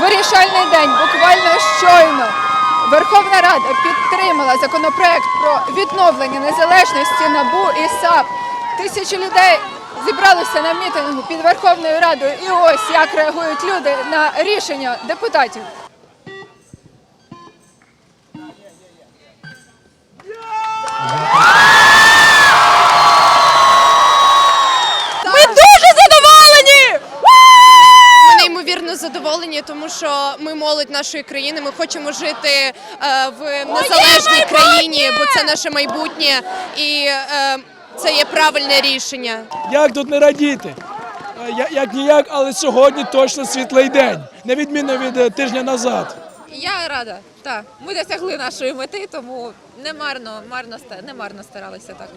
вирішальний день, буквально щойно. Верховна Рада підтримала законопроект про відновлення незалежності НАБУ і САП. Тисячі людей зібралися на мітингу під Верховною Радою. І ось як реагують люди на рішення депутатів. Задоволені, тому що ми молодь нашої країни. Ми хочемо жити е, в незалежній країні, бо це наше майбутнє, і е, це є правильне рішення. Як тут не радіти? Е, я- Як ніяк, але сьогодні точно світлий день, на відміну від тижня назад. Я рада, так. Ми досягли нашої мети, тому не марно, марно не марно старалися так.